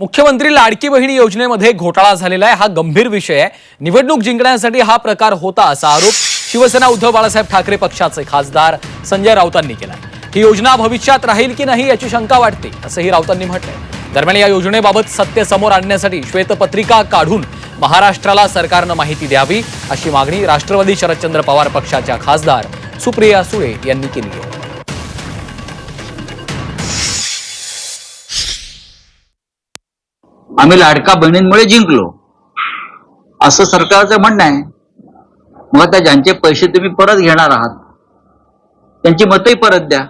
मुख्यमंत्री लाडकी बहिणी योजनेमध्ये घोटाळा झालेला आहे. हा गंभीर विषय आहे. निवडणूक जिंकण्यासाठी हा प्रकार होता असा आरोप शिवसेना उद्धव बाळासाहेब ठाकरे पक्षाचे खासदार संजय राऊतांनी केला ही योजना भविष्यात राहील की नाही याची शंका वाटते असंही राऊतांनी म्हटलंय. दरम्यान या योजनेबाबत सत्य समोर आणण्यासाठी श्वेतपत्रिका काढून महाराष्ट्राला सरकारनं माहिती द्यावी अशी मागणी राष्ट्रवादी शरदचंद्र पवार पक्षाच्या खासदार सुप्रिया सुळे यांनी केली आहे. आम्ही लाडका बहिणींमुळे जिंकलो. असं सरकारचं म्हणणं आहे. मग आता ज्यांचे पैसे तुम्ही परत घेणार आहात त्यांची मतही परत द्या.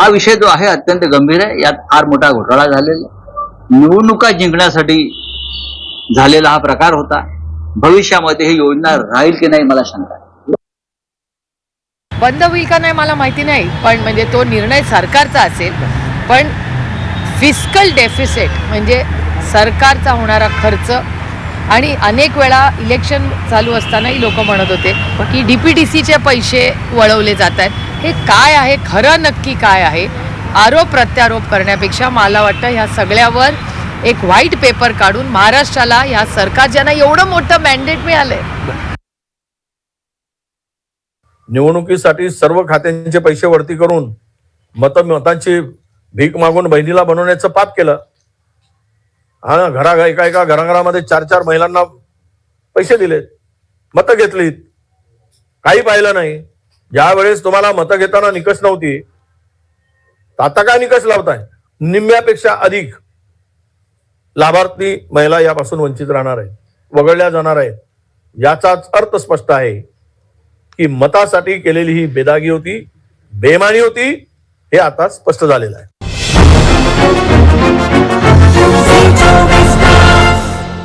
हा विषय जो आहे अत्यंत गंभीर आहे. यात फार मोठा घोटाळा झालेला निवडणुका जिंकण्यासाठी झालेला हा प्रकार होता. भविष्यामध्ये ही योजना राहील की नाही मला शंका बंद होईल का नाही मला माहिती नाही. पण म्हणजे तो निर्णय सरकारचा असेल. पण फिस्कल डेफिसिट म्हणजे सरकारचा होणारा खर्च. आणि अनेक वेळा इलेक्शन चालू असतानाही लोक म्हणत होते की डी पी टी सीचे पैसे वळवले जात आहेत. हे काय आहे? खरं नक्की काय आहे? आरोप प्रत्यारोप करण्यापेक्षा मला वाटतं ह्या सगळ्यावर एक व्हाईट पेपर काढून महाराष्ट्राला ह्या सरकार ज्यांना एवढं मोठं मॅन्डेट मिळालंय. निवडणुकीसाठी सर्व खात्यांचे पैसे वरती करून मत मतांची भीक मागून बहिणीला बनवण्याचं पाप केलं. हा घरा एका एका घराघरामध्ये चार चार महिलांना पैसे दिलेत मतं घेतलीत. काही पाहिलं नाही. ज्यावेळेस तुम्हाला मतं घेताना निकष नव्हती आता काय निकष लावताय? निम्म्यापेक्षा अधिक लाभार्थी महिला यापासून वंचित राहणार आहेत वगळल्या जाणार आहेत. याचाच अर्थ स्पष्ट आहे की मतासाठी केलेली ही बेदागी होती बेमानी होती हे आता स्पष्ट झालेलं आहे.